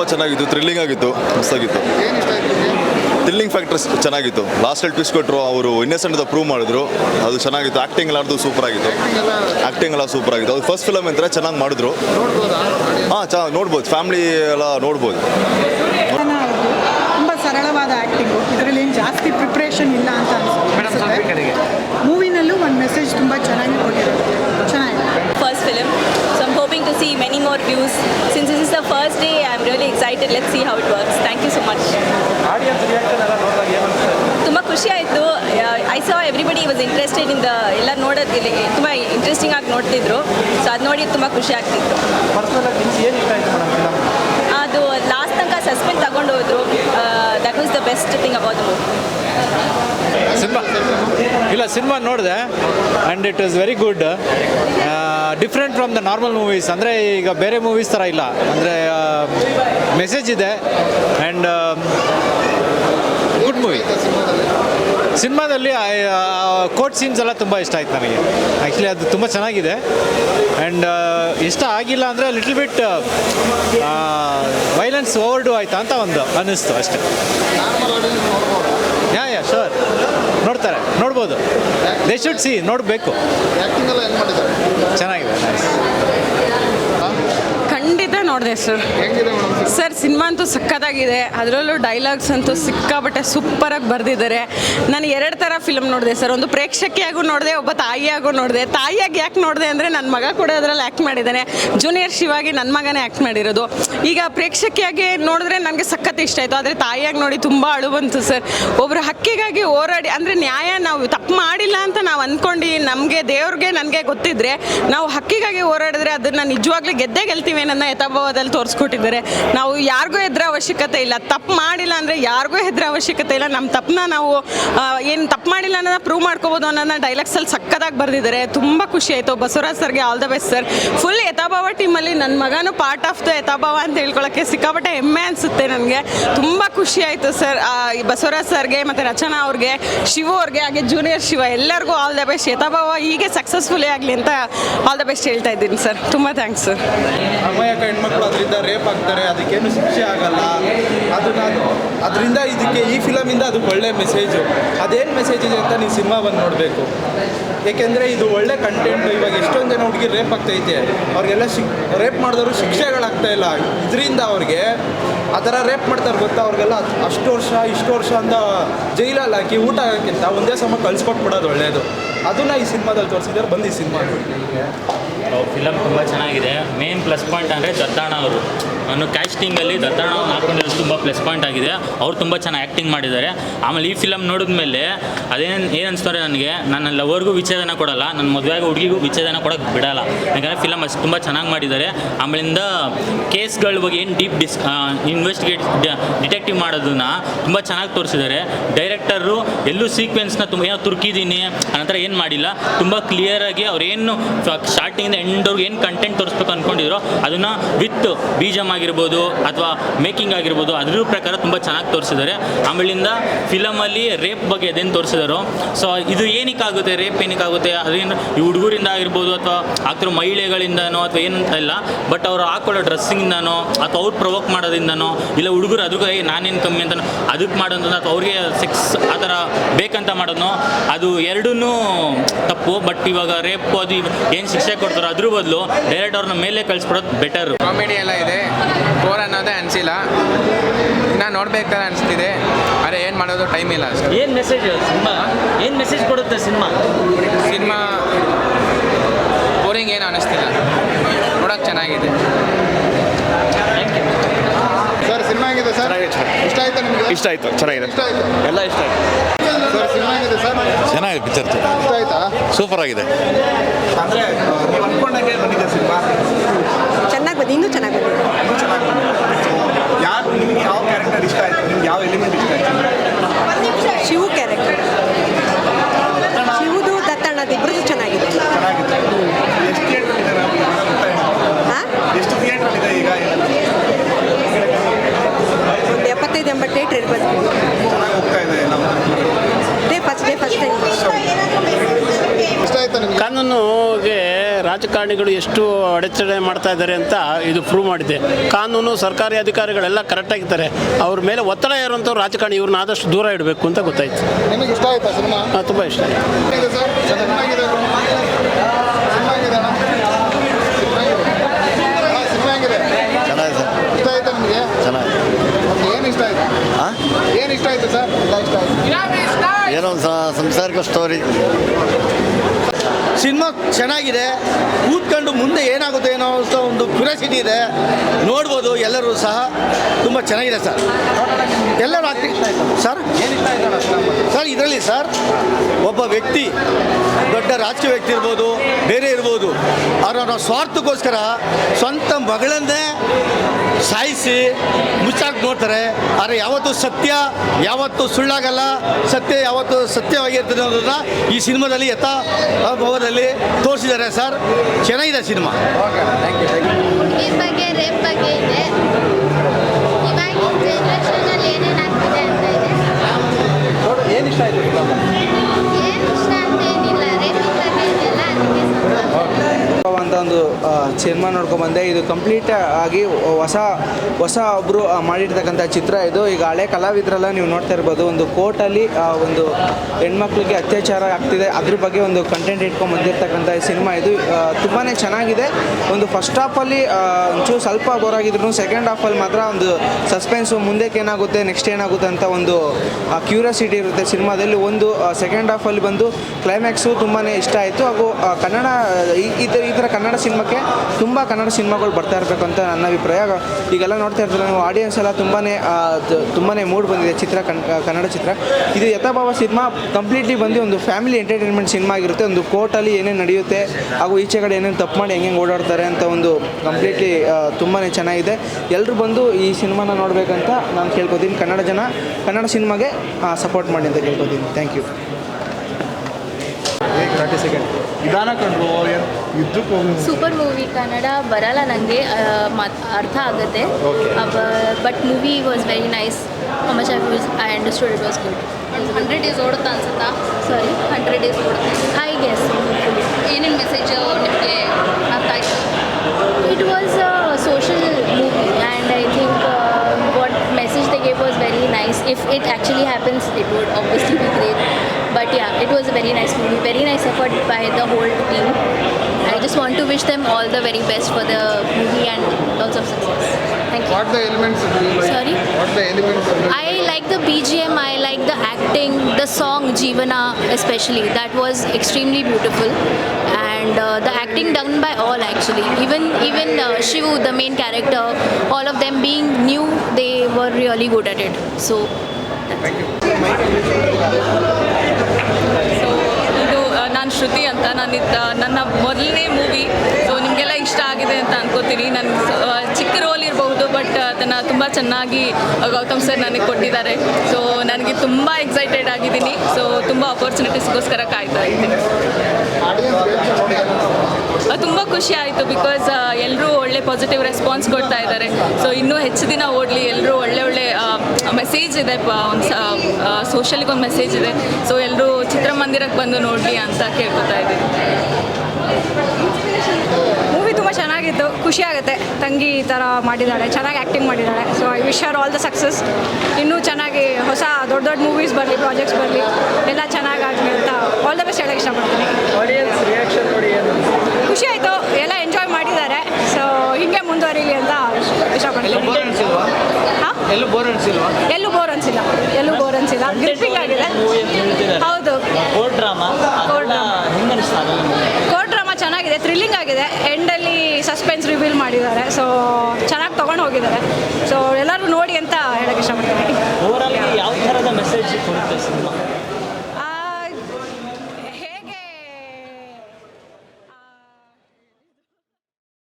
ತುಂಬ ಚೆನ್ನಾಗಿತ್ತು ಥ್ರಿಲ್ಲಿಂಗ್ ಆಗಿತ್ತು ಮಸ್ತಾಗಿತ್ತು ಥ್ರಿಲ್ಲಿಂಗ್ ಫ್ಯಾಕ್ಟರ್ಸ್ ಚೆನ್ನಾಗಿತ್ತು. ಲಾಸ್ಟಲ್ಲಿ ಟ್ವಿಸ್ಟ್ ಕೊಟ್ಟರು ಅವರು ಇನ್ನೆಸೆಂಟ್ ಅಂತ ಪ್ರೂವ್ ಮಾಡಿದ್ರು. ಅದು ಚೆನ್ನಾಗಿತ್ತು. ಆ್ಯಕ್ಟಿಂಗ್ ಎಲ್ಲಾರ್ದು ಸೂಪರ್ ಆಗಿತ್ತು. ಆಕ್ಟಿಂಗ್ ಆ್ಯಕ್ಟಿಂಗ್ ಎಲ್ಲ ಸೂಪರ್ ಆಗಿತ್ತು. ಅದು ಫಸ್ಟ್ ಫಿಲಮ್ ಅಂತ ಚೆನ್ನಾಗಿ ಮಾಡಿದ್ರು. ಹಾಂ ಚಾ ನೋಡ್ಬೋದು. ಫ್ಯಾಮಿಲಿ ಎಲ್ಲ ನೋಡ್ಬೋದು. Really let see how it works thank you so much. ತುಂಬ ಖುಷಿ ಆಯಿತು. I saw everybody was interested in the ಎಲ್ಲ ನೋಡೋದು ಇಲ್ಲಿ ತುಂಬ ಇಂಟ್ರೆಸ್ಟಿಂಗ್ ಆಗಿ ನೋಡ್ತಿದ್ರು. ಸೊ ಅದು ನೋಡಿ ತುಂಬ ಖುಷಿ ಆಗ್ತಿತ್ತು. ಅದು ಲಾಸ್ಟ್ ತನಕ ಸಸ್ಪೆಂಡ್ ತಗೊಂಡು ಹೋದ್ರು. That was the best thing about the movie cinema ಇಲ್ಲ ಸಿನಿಮಾ ನೋಡಿದೆ. And it is very good different from the normal movies ಅಂದರೆ ಈಗ ಬೇರೆ ಮೂವೀಸ್ ಥರ ಇಲ್ಲ. ಅಂದರೆ ಮೆಸೇಜ್ ಇದೆ. ಆ್ಯಂಡ್ ಗುಡ್ ಮೂವಿ ಸಿನಿಮಾದಲ್ಲಿ ಕೋರ್ಟ್ ಸೀನ್ಸ್ ಎಲ್ಲ ತುಂಬ ಇಷ್ಟ ಆಯ್ತು ನನಗೆ ಆ್ಯಕ್ಚುಲಿ ಅದು ತುಂಬ ಚೆನ್ನಾಗಿದೆ. ಆ್ಯಂಡ್ ಇಷ್ಟ ಆಗಿಲ್ಲ ಅಂದರೆ ಲಿಟ್ಲ್ ಬಿಟ್ ವೈಲೆನ್ಸ್ ಓವರ್ಡು ಆಯ್ತಾ ಅಂತ ಒಂದು ಅನ್ನಿಸ್ತು ಅಷ್ಟೇ. ಯಾ ಯಾ ಶೋರ್ ನೋಡ್ತಾರೆ ನೋಡ್ಬೋದು. ದೇ ಶುಡ್ ಸಿ ನೋಡಬೇಕು. ಚೆನ್ನಾಗಿದೆ ಖಂಡಿತ ನೋಡಿದೆ ಸರ್ ಸರ್ ಸಿನಿಮಾ? ಅಂತೂ ಸಕ್ಕತ್ತಾಗಿದೆ ಅದರಲ್ಲೂ ಡೈಲಾಗ್ಸ್ ಅಂತೂ ಸಿಕ್ಕಾಬಟ್ಟೆ ಸೂಪರಾಗಿ ಬರೆದಿದ್ದಾರೆ. ನಾನು ಎರಡು ಥರ ಫಿಲ್ಮ್ ನೋಡಿದೆ ಸರ್ ಒಂದು ಪ್ರೇಕ್ಷಕಿಯಾಗೂ ನೋಡಿದೆ ಒಬ್ಬ ತಾಯಿಯಾಗೂ ನೋಡಿದೆ. ತಾಯಿಯಾಗಿ ಯಾಕೆ ನೋಡಿದೆ ಅಂದರೆ ನನ್ನ ಮಗ ಕೂಡ ಅದರಲ್ಲಿ ಆ್ಯಕ್ಟ್ ಮಾಡಿದ್ದಾನೆ. ಜೂನಿಯರ್ ಶಿವಾಗಿ ನನ್ನ ಮಗನೇ ಆ್ಯಕ್ಟ್ ಮಾಡಿರೋದು. ಈಗ ಪ್ರೇಕ್ಷಕಿಯಾಗಿ ನೋಡಿದ್ರೆ ನನಗೆ ಸಖತ್ ಇಷ್ಟ ಆಯಿತು. ಆದರೆ ತಾಯಿಯಾಗಿ ನೋಡಿ ತುಂಬ ಅಳು ಬಂತು ಸರ್ ಒಬ್ಬರು ಹಕ್ಕಿಗಾಗಿ ಹೋರಾಡಿ ಅಂದರೆ ನ್ಯಾಯ ನಾವು ತಪ್ಪು ಮಾಡಿಲ್ಲ ಅಂತ ನಾವು ಅಂದ್ಕೊಂಡು ನಮಗೆ ದೇವ್ರಿಗೆ ನನಗೆ ಗೊತ್ತಿದ್ರೆ ನಾವು ಹಕ್ಕಿಗಾಗಿ ಹೋರಾಡಿದ್ರೆ ಅದನ್ನು ನಿಜವಾಗ್ಲೂ ಗೆದ್ದೇ ಗೆಲ್ತೀವಿ ಅನ್ನೋ ಯಥಾಭಾವದಲ್ಲಿ ತೋರಿಸ್ಕೊಟ್ಟಿದ್ದಾರೆ. ನಾವು ಯಾರಿಗೂ ಹೆದ್ರ ಅವಶ್ಯಕತೆ ಇಲ್ಲ. ತಪ್ಪು ಮಾಡಿಲ್ಲ ಅಂದರೆ ಯಾರಿಗೂ ಹೆದ್ರ ಅವಶ್ಯಕತೆ ಇಲ್ಲ. ನಮ್ಮ ತಪ್ಪನ್ನ ನಾವು ಏನು ತಪ್ಪು ಮಾಡಿಲ್ಲ ಅನ್ನೋದನ್ನ ಪ್ರೂವ್ ಮಾಡ್ಕೋಬೋದು ಅನ್ನೋದನ್ನ ಡೈಲಾಗ್ಸಲ್ಲಿ ಸಕ್ಕದಾಗಿ ಬರೆದಿದ್ದಾರೆ. ತುಂಬ ಖುಷಿ ಆಯಿತು. ಬಸವರಾಜ್ ಸರ್ಗೆ all the best sir full ಯಥಾಭಾವ ಟೀಮಲ್ಲಿ ನನ್ನ ಮಗನೂ ಪಾರ್ಟ್ ಆಫ್ ದ ಯಥಾಭಾವ ಅಂತ ಹೇಳ್ಕೊಳ್ಳೋಕ್ಕೆ ಸಿಕ್ಕಾಪಟ್ಟೆ ಹೆಮ್ಮೆ ಅನಿಸುತ್ತೆ ನನಗೆ. ತುಂಬ ಖುಷಿ ಆಯಿತು ಸರ್ ಈ ಬಸವರಾಜ್ ಸರ್ಗೆ ಮತ್ತು ರಚನಾ ಅವ್ರಿಗೆ, ಶಿವ ಅವ್ರಿಗೆ, ಹಾಗೆ ಜೂನಿಯರ್ ಶಿವ, ಎಲ್ಲರಿಗೂ ಆಲ್ ದ ಬೆಸ್ಟ್ ಯಥಾಭಾವ ಹೀಗೆ ಸಕ್ಸಸ್ಫುಲ್ಲೇ ಆಗಲಿ ಅಂತ ಆಲ್ ದ ಬೆಸ್ಟ್ ಹೇಳ್ತಾ ಇದ್ದೀನಿ ಸರ್ ತುಂಬ ಥ್ಯಾಂಕ್ಸ್ ಸರ್ ಹೆಣ್ಮಕ್ಳು ಅದರಿಂದ ರೇಪ್ ಆಗ್ತಾರೆ, ಅದಕ್ಕೇನು ಶಿಕ್ಷೆ ಆಗಲ್ಲ. ಅದನ್ನ ಅದರಿಂದ ಇದಕ್ಕೆ ಈ ಫಿಲಮಿಂದ ಅದಕ್ಕೆ ಒಳ್ಳೆ ಮೆಸೇಜು ಅದೇನು ಮೆಸೇಜ್ ಇದೆ ಅಂತ ನೀವು ಸಿನಿಮಾ ಬಂದು ನೋಡಬೇಕು. ಏಕೆಂದರೆ ಇದು ಒಳ್ಳೆ ಕಂಟೆಂಟ್ ಇವಾಗ ಎಷ್ಟೊಂದು ಜನ ಹುಡುಗಿ ರೇಪ್ ಆಗ್ತೈತೆ. ಅವ್ರಿಗೆಲ್ಲ ಶಿಕ್ ರೇಪ್ ಮಾಡಿದವರು ಶಿಕ್ಷೆಗಳಾಗ್ತಾ ಇಲ್ಲ. ಇದರಿಂದ ಅವ್ರಿಗೆ ಆ ಥರ ರೇಪ್ ಮಾಡ್ತಾರೆ ಗೊತ್ತಾ? ಅವ್ರಿಗೆಲ್ಲ ಅಷ್ಟು ವರ್ಷ, ಇಷ್ಟು ವರ್ಷ ಅಂತ ಜೈಲಲ್ಲಿ ಹಾಕಿ ಊಟ ಹಾಕಿಂತ ಒಂದೇ ಸಮ ಕಳ್ಸ್ಕೊಟ್ಬಿಡೋದು ಒಳ್ಳೆಯದು ಅದನ್ನ ಈ ಸಿನಿಮಾದಲ್ಲಿ ತೋರಿಸಿದ್ದಾರೆ, ಬಂದು ಈ ಸಿನಿಮಾ ಫಿಲಮ್ ತುಂಬ ಚೆನ್ನಾಗಿದೆ. ಮೇನ್ ಪ್ಲಸ್ ಪಾಯಿಂಟ್ ಅಂದರೆ ದತ್ತಾಣ ಅವರು. ನಾನು ಕ್ಯಾಸ್ಟಿಂಗಲ್ಲಿ ದತ್ತಾಣ ಹಾಕೊಂಡಿರೋದು ತುಂಬ ಪ್ಲಸ್ ಪಾಯಿಂಟ್ ಆಗಿದೆ. ಅವ್ರು ತುಂಬ ಚೆನ್ನಾಗಿ ಆ್ಯಕ್ಟಿಂಗ್ ಮಾಡಿದ್ದಾರೆ. ಆಮೇಲೆ ಈ ಫಿಲಮ್ ನೋಡಿದ್ಮೇಲೆ ಅದೇನು, ಏನು ಅನಿಸ್ತಾರೆ ನನಗೆ ನನ್ನ ಲವರ್ಗೂ ವಿಚ್ಛೇದನ ಕೊಡಲ್ಲ, ನನ್ನ ಮದುವೆಗೆ ಹುಡುಗಿಗೂ ವಿಚ್ಛೇದನ ಕೊಡೋಕೆ ಬಿಡಲ್ಲ. ಯಾಕಂದರೆ ಫಿಲಮ್ ಅಷ್ಟು ತುಂಬ ಚೆನ್ನಾಗಿ ಮಾಡಿದ್ದಾರೆ. ಆಮೇಲಿಂದ ಕೇಸ್ಗಳ ಬಗ್ಗೆ ಏನು ಡೀಪ್ ಡಿಸ್ ಇನ್ವೆಸ್ಟಿಗೇಟ್ ಡಿಟೆಕ್ಟಿವ್ ಮಾಡೋದನ್ನ ತುಂಬ ಚೆನ್ನಾಗಿ ತೋರಿಸಿದ್ದಾರೆ. ಡೈರೆಕ್ಟರು ಎಲ್ಲೂ ಸೀಕ್ವೆನ್ಸ್ನ ತುಂಬ, ಏನೋ ತುರ್ಕಿದ್ದೀನಿ ಅನಂತರ ಏನು ಮಾಡಿಲ್ಲ. ತುಂಬ ಕ್ಲಿಯರಾಗಿ ಅವ್ರು ಏನು ಸ್ಟಾರ್ಟಿಂಗಿಂದ ಎಂಡವ್ರಿಗೆ ಏನು ಕಂಟೆಂಟ್ ತೋರಿಸ್ಬೇಕು ಅಂದ್ಕೊಂಡಿದ್ರು ಅದನ್ನು ವಿತ್ ಬೀಜಮ್ ಆಗಿರ್ಬೋದು ಅಥವಾ ಮೇಕಿಂಗ್ ಆಗಿರ್ಬೋದು ಅದ್ರ ಪ್ರಕಾರ ತುಂಬ ಚೆನ್ನಾಗಿ ತೋರಿಸಿದ್ದಾರೆ. ಆಮೇಲಿಂದ ಫಿಲಮಲ್ಲಿ ರೇಪ್ ಬಗ್ಗೆ ಅದೇನು ತೋರಿಸಿದಾರೋ ಸೊ ಇದು ಏನಕ್ಕಾಗುತ್ತೆ ರೇಪ್ ಏನಕ್ಕಾಗುತ್ತೆ, ಅದೇನು ಈ ಹುಡುಗರಿಂದ ಆಗಿರ್ಬೋದು ಅಥವಾ ಆಗ್ತಿರೋ ಮಹಿಳೆಗಳಿಂದನೋ ಅಥವಾ ಏನಂತ ಇಲ್ಲ ಬಟ್ ಅವರು ಹಾಕೊಳ್ಳೋ ಡ್ರೆಸ್ಸಿಂಗಿಂದನೋ ಅಥವಾ ಅವ್ರು ಪ್ರೊವೋಕ್ ಮಾಡೋದ್ರಿಂದನೋ, ಇಲ್ಲ ಹುಡುಗರು ಅದಕ್ಕೆ ನಾನೇನು ಕಮ್ಮಿ ಅಂತ ಅದಕ್ಕೆ ಮಾಡೋದನ್ನ ಅಥವಾ ಅವ್ರಿಗೆ ಸೆಕ್ಸ್ ಆ ಥರ ಬೇಕಂತ ಮಾಡೋದನ್ನೋ ಅದು ಎರಡೂ ತಪ್ಪು ಬಟ್ ಇವಾಗ ರೇಪ್ ಅದು ಏನು ಶಿಕ್ಷೆ ಕೊಡ್ತಾರೋ ಅದ್ರ ಬದಲು ಡೈರೆಕ್ಟ್ ಅವ್ರನ್ನ ಮೇಲೆ ಕಳಿಸ್ಬಿಡೋದು ಬೆಟರ್ ಕಾಮಿಡಿ ಎಲ್ಲ ಇದೆ. ಬೋರ್ ಅನ್ನೋದೇ ಅನಿಸಿಲ್ಲ. ಇನ್ನು ನೋಡ್ಬೇಕಾದ್ರೆ ಅನಿಸ್ತಿದೆ. ಆದರೆ ಏನು ಮಾಡೋದು? ಟೈಮ್ ಇಲ್ಲ ಅಷ್ಟೇ. ಏನು ಮೆಸೇಜ್ ಸಿನಿಮಾ? ಏನು ಮೆಸೇಜ್ ಕೊಡುತ್ತೆ ಸಿನಿಮಾ? ಸಿನಿಮಾ ಬೋರಿಂಗ್ ಏನು ಅನ್ನಿಸ್ತಿಲ್ಲ ನೋಡೋಕೆ ಚೆನ್ನಾಗಿದೆ. ಸರ್ ಸಿನಿಮಾ ಆಗಿದೆ ಸರ್? ಇಷ್ಟ ಆಯ್ತಾ ನಿಮಗೆ? ಇಷ್ಟ ಆಯಿತು. ಚೆನ್ನಾಗಿದೆ. ಇಷ್ಟ ಆಯ್ತು? ಎಲ್ಲ ಇಷ್ಟ ಆಯಿತು. ಸರ್ ಸಿನಿಮಾ ಆಗಿದೆ ಸರ್? ಚೆನ್ನಾಗಿದೆ ಪಿಕ್ಚರ್ ಇಷ್ಟ ಆಯ್ತಾ? ಸೂಪರ್ ಆಗಿದೆ. ಅಂದರೆ ನೀವು ಅಂದ್ಕೊಂಡಂಗೆ ಬಂದಿದೆ ಸಿನಿಮಾ ಚೆನ್ನಾಗಿ ಬಂದು ಇನ್ನೂ ಚೆನ್ನಾಗಿ ಬಂದಿದೆ ಯಾರು ನಿಮಗೆ ಯಾವ ಕ್ಯಾರೆಕ್ಟರ್ ಇಷ್ಟ ಆಯ್ತು ನಿಮ್ಗೆ ಯಾವ ಎಲಿಮೆಂಟ್ ಇಷ್ಟ ಆಯ್ತು ಶಿವು ಕ್ಯಾರೆಕ್ಟರ್ ಶಿವುದು ದತ್ತಣ್ಣದ ಇಬ್ಬರದು ಚೆನ್ನಾಗಿದೆ ಚೆನ್ನಾಗಿದೆ ಎಷ್ಟು ಥಿಯೇಟರ್ ಇದೆ ಹಾಂ ಎಷ್ಟು ಥಿಯೇಟರ್ ಇದೆ ಈಗ ಒಂದು ಎಪ್ಪತ್ತೈದು ಎಂಬತ್ತು ಥಿಯೇಟ್ರ್ ಇರ್ಬೋದು ಚೆನ್ನಾಗಿ ಹೋಗ್ತಾ ಇದೆ ನಮ್ಮ day first day first time ಇಷ್ಟ ಆಯ್ತಾ ನಿಮಗೆ ಕಾನೂನುಗೆ ರಾಜಕಾರಣಿಗಳು ಎಷ್ಟು ಅಡಚಣೆ ಮಾಡ್ತಾ ಇದ್ದಾರೆ ಅಂತ ಇದು ಪ್ರೂವ್ ಮಾಡಿದೆ. ಕಾನೂನು ಸರ್ಕಾರಿ ಅಧಿಕಾರಿಗಳೆಲ್ಲ ಕರೆಕ್ಟ್ ಆಗಿದ್ದಾರೆ. ಅವ್ರ ಮೇಲೆ ಒತ್ತಡ ಇರುವಂಥವ್ರು ರಾಜಕಾರಣಿ ಇವ್ರನ್ನ ಆದಷ್ಟು ದೂರ ಇಡಬೇಕು ಅಂತ ಗೊತ್ತಾಯ್ತು. ನಿಮಗೆ ಇಷ್ಟ ಆಯ್ತಾ ಸಿನಿಮಾ? ತುಂಬ ಇಷ್ಟ ಆಯ್ತು. ಸರ್? ಸಿನಿಮಾ ಹೇಗಿದೆ ಸಿನಿಮಾ ಹೇಗಿದೆ? ಅಣ್ಣ ಸಿನಿಮಾ ಚೆನ್ನಾಗಿದೆ ಇಷ್ಟ ಆಯ್ತಾ ನಿಮಗೆ? ಚೆನ್ನಾಗಿದೆ. ಏನು ಇಷ್ಟ ಆಯ್ತು? ಏನು ಇಷ್ಟ ಆಯ್ತು ಸರ್? ಎಲ್ಲ ಇಷ್ಟ ಆಯ್ತು ಏನೋ ಸಂಸಾರಿಕ ಸ್ಟೋರಿ ಸಿನಿಮಾ ಚೆನ್ನಾಗಿದೆ. ಕೂತ್ಕೊಂಡು ಮುಂದೆ ಏನಾಗುತ್ತೆ ಏನೋ ಅಂತ ಒಂದು ಕ್ಯೂರಿಯಾಸಿಟಿ ಇದೆ. ನೋಡ್ಬೋದು, ಎಲ್ಲರೂ ಸಹ ತುಂಬ ಚೆನ್ನಾಗಿದೆ ಸರ್. ಎಲ್ಲರೂ ಆಗ್ತಿ ಸರ್? ಸರ್, ಇದರಲ್ಲಿ ಸರ್, ಒಬ್ಬ ವ್ಯಕ್ತಿ, ದೊಡ್ಡ ರಾಜಕೀಯ ವ್ಯಕ್ತಿ ಇರ್ಬೋದು, ಬೇರೆ ಇರ್ಬೋದು ಅವರ ಸ್ವಾರ್ಥಕ್ಕೋಸ್ಕರ ಸ್ವಂತ ಮಗಳನ್ನೇ ಸಾಯಿಸಿ ಮುಚ್ಚಾಕ್ ನೋಡ್ತಾರೆ. ಆದರೆ ಯಾವತ್ತೂ ಸತ್ಯ, ಯಾವತ್ತೂ ಸುಳ್ಳಾಗಲ್ಲ. ಸತ್ಯ ಯಾವತ್ತೂ ಸತ್ಯವಾಗಿರ್ತದೆ ಅನ್ನೋದನ್ನ ಈ ಸಿನಿಮಾದಲ್ಲಿ ಯಥಾ ಭಾವದಲ್ಲಿ ತೋರಿಸಿದ್ದಾರೆ ಸರ್. ಚೆನ್ನಾಗಿದೆ ಸಿನಿಮಾ. ಈ ಅಂತ ಒಂದು ಸಿನಿಮಾ ನೋಡ್ಕೊಂಡ್ಬಂದೆ ಇದು ಕಂಪ್ಲೀಟ್ ಆಗಿ ಹೊಸ ಹೊಸ ಒಬ್ಬರು ಮಾಡಿರ್ತಕ್ಕಂಥ ಚಿತ್ರ ಇದು. ಈಗ ಹಳೆ ಕಲಾವಿದರೆಲ್ಲ ನೀವು ನೋಡ್ತಾ ಇರ್ಬೋದು. ಒಂದು ಕೋರ್ಟಲ್ಲಿ ಒಂದು ಹೆಣ್ಮಕ್ಳಿಗೆ ಅತ್ಯಾಚಾರ ಆಗ್ತಿದೆ. ಅದ್ರ ಬಗ್ಗೆ ಒಂದು ಕಂಟೆಂಟ್ ಇಟ್ಕೊಂಡು ಬಂದಿರ್ತಕ್ಕಂಥ ಸಿನಿಮಾ ಇದು. ತುಂಬಾ ಚೆನ್ನಾಗಿದೆ. ಒಂದು ಫಸ್ಟ್ ಹಾಫಲ್ಲಿ ಒಂಚೂರು ಸ್ವಲ್ಪ ಬೋರ್ ಆಗಿದ್ರು ಸೆಕೆಂಡ್ ಹಾಫಲ್ಲಿ ಮಾತ್ರ ಒಂದು ಸಸ್ಪೆನ್ಸು ಮುಂದಕ್ಕೆ ಏನಾಗುತ್ತೆ ನೆಕ್ಸ್ಟ್ ಏನಾಗುತ್ತೆ ಅಂತ ಒಂದು ಕ್ಯೂರಿಯಾಸಿಟಿ ಇರುತ್ತೆ ಸಿನಿಮಾದಲ್ಲಿ. ಒಂದು ಸೆಕೆಂಡ್ ಹಾಫಲ್ಲಿ ಬಂದು ಕ್ಲೈಮ್ಯಾಕ್ಸು ತುಂಬಾ ಇಷ್ಟ ಆಯಿತು. ಹಾಗೂ ಕನ್ನಡ, ಈ ಥರ ಈ ಥರ ಕನ್ನಡ ಸಿನಿಮಾಕ್ಕೆ ತುಂಬ ಕನ್ನಡ ಸಿನಿಮಾಗಳು ಬರ್ತಾ ಇರಬೇಕು ಅಂತ ನನ್ನ ಅಭಿಪ್ರಾಯ. ಈಗೆಲ್ಲ ನೋಡ್ತಾ ಇರ್ತಾರೆ ನೀವು ಆಡಿಯನ್ಸ್ ಎಲ್ಲ ತುಂಬಾ ತುಂಬಾ ಮೂಡ್ ಬಂದಿದೆ ಚಿತ್ರ, ಕನ್ ಕನ್ನಡ ಚಿತ್ರ. ಇದು ಯಥಾಭಾವ ಸಿನಿಮಾ ಕಂಪ್ಲೀಟ್ಲಿ ಬಂದು ಒಂದು ಫ್ಯಾಮಿಲಿ ಎಂಟರ್ಟೈನ್ಮೆಂಟ್ ಸಿನಿಮಾ ಆಗಿರುತ್ತೆ. ಒಂದು ಕೋರ್ಟಲ್ಲಿ ಏನೇನು ನಡೆಯುತ್ತೆ, ಹಾಗೂ ಈಚೆ ಕಡೆ ಏನೇನು ತಪ್ಪು ಮಾಡಿ ಹೆಂಗೆ ಓಡಾಡ್ತಾರೆ ಅಂತ ಒಂದು ಕಂಪ್ಲೀಟ್ಲಿ ತುಂಬಾ ಚೆನ್ನಾಗಿದೆ. ಎಲ್ಲರೂ ಬಂದು ಈ ಸಿನಿಮಾನ ನೋಡಬೇಕಂತ ನಾನು ಕೇಳ್ಕೊತೀನಿ. ಕನ್ನಡ ಜನ ಕನ್ನಡ ಸಿನಿಮಾಗೆ ಸಪೋರ್ಟ್ ಮಾಡಿ ಅಂತ ಕೇಳ್ಕೊತೀನಿ. ಥ್ಯಾಂಕ್ ಯು ತರ್ಟಿ ಸೆಕೆಂಡ್ ನಿಧಾನ ಕಂಡು ಹೋಗಿ ಸೂಪರ್ ಮೂವಿ ಕನ್ನಡ ಬರಲ್ಲ ನನಗೆ ಅರ್ಥ ಆಗುತ್ತೆ. But movie was very nice much I use I understood it was good hundred days ಓಡುತ್ತಾ ಅನ್ಸುತ್ತಾ? ಸಾರಿ ಹಂಡ್ರೆಡ್ ಡೇಸ್ ಓಡುತ್ತೆ? I guess wish them all the very best for the movie and lots of success. Thank you. What the elements do you like? Sorry? What the elements do you I like the BGM, I like the acting, the song Jivana especially. That was extremely beautiful. And uh, the acting done by all actually. Even even uh, Shivu, the main character, all of them being new, they were really good at it. So, Thank you. ನಾನು ಶ್ರುತಿ ಅಂತ ನಾನು ನನ್ನ ಮೊದಲನೇ movie so ನಿಮಗೆಲ್ಲ ಇಷ್ಟ ಆಗಿದೆ ಅಂತ ಅನ್ಕೋತೀನಿ. ನನ್ನ ಚಿಕ್ಕ ರೋಲ್ ಇರಬಹುದು ಬಟ್ ಅದನ್ನು ತುಂಬ ಚೆನ್ನಾಗಿ ಗೌತಮ್ ಸರ್ ನನಗೆ ಕೊಟ್ಟಿದ್ದಾರೆ. ಸೊ ನನಗೆ ತುಂಬ ಎಕ್ಸೈಟೆಡ್ ಆಗಿದ್ದೀನಿ. ಸೊ ತುಂಬ ಅಪರ್ಚುನಿಟೀಸ್ಗೋಸ್ಕರ ಕಾಯ್ತಾ ಇದ್ದೀನಿ. ತುಂಬ ಖುಷಿ ಆಯಿತು ಬಿಕಾಸ್ ಎಲ್ಲರೂ ಒಳ್ಳೆ ಪಾಸಿಟಿವ್ ರೆಸ್ಪಾನ್ಸ್ ಕೊಡ್ತಾ ಇದ್ದಾರೆ. ಸೊ ಇನ್ನೂ ಹೆಚ್ಚು ದಿನ ಓಡಲಿ ಎಲ್ಲರೂ ಒಳ್ಳೆ ಒಳ್ಳೆ ಮೆಸೇಜ್ ಇದೆ ಒಂದು ಸೋಷಲಿಗೆ ಒಂದು ಮೆಸೇಜ್ ಇದೆ. ಸೊ ಎಲ್ಲರೂ ಚಿತ್ರಮಂದಿರಕ್ಕೆ ಬಂದು ನೋಡಲಿ ಅಂತ ಕೇಳ್ಕೊತಾ ಇದ್ದೀನಿ. ಮೂವಿ ತುಂಬ ಚೆನ್ನಾಗಿತ್ತು. ಖುಷಿ ಆಗುತ್ತೆ. ತಂಗಿ ಈ ಥರ ಮಾಡಿದ್ದಾಳೆ ಚೆನ್ನಾಗಿ ಆ್ಯಕ್ಟಿಂಗ್ ಮಾಡಿದ್ದಾಳೆ so I wish are all the success ಇನ್ನೂ ಚೆನ್ನಾಗಿ ಹೊಸ ದೊಡ್ಡ ದೊಡ್ಡ ಮೂವೀಸ್ ಬರಲಿ ಪ್ರಾಜೆಕ್ಟ್ಸ್ ಬರಲಿ. ಎಲ್ಲ ಚೆನ್ನಾಗಿ ಆಗಲಿ ಅಂತ ಆಲ್ ದ ಬೆಸ್ಟ್ ಹೇಳಕ್ಕೆ ಇಷ್ಟಪಡ್ತೀನಿ ಆಡಿಯನ್ಸ್ ರಿಯಾಕ್ಷನ್ ನೋಡಿ ಏನು ಖುಷಿ ಆಯಿತು ಎಲ್ಲ ಎಂಜಾಯ್ ಮಾಡಿದ್ದಾರೆ ಸೊ ಹೀಗೆ ಮುಂದುವರಿಲಿ ಅಂತ ಇಷ್ಟಪಡ್ತೀನಿ ಬೋರ್ ಅನ್ಸಿಲ್ವಾ ಹಾಂ ಎಲ್ಲೂ ಬೋರ್ ಅನ್ಸಿಲ್ವಾ? ಎಲ್ಲೂ ಬೋರ್ ಅನ್ಸಿಲ್ಲ. ಎಲ್ಲೂ ಬೋರ್ ಅನ್ಸಿಲ್ಲ. ಗ್ರಿಪ್ಪಿಂಗ್ ಆಗಿದೆ. ಹೌದು. ಕೋರ್ಟ್ ಡ್ರಾಮಾ ಕೋರ್ಟ್ ಡ್ರಾಮಾ ಚೆನ್ನಾಗಿದೆ ಥ್ರಿಲ್ಲಿಂಗ್ ಆಗಿದೆ. ಎಂಡಲ್ಲಿ ಸಸ್ಪೆನ್ಸ್ ರಿವೀಲ್ ಮಾಡಿದ್ದಾರೆ. ಸೊ ಚೆನ್ನಾಗಿ ತೊಗೊಂಡು ಹೋಗಿದ್ದಾರೆ. ಸೊ ಎಲ್ಲರೂ ನೋಡಿ ಅಂತ ಹೇಳಕ್ಕೆ ಇಷ್ಟಪಡ್ತೀನಿ. ಯಾವ ಥರದ ಮೆಸೇಜ್ ಕೊಡುತ್ತೆ ಸಿನಿಮಾ?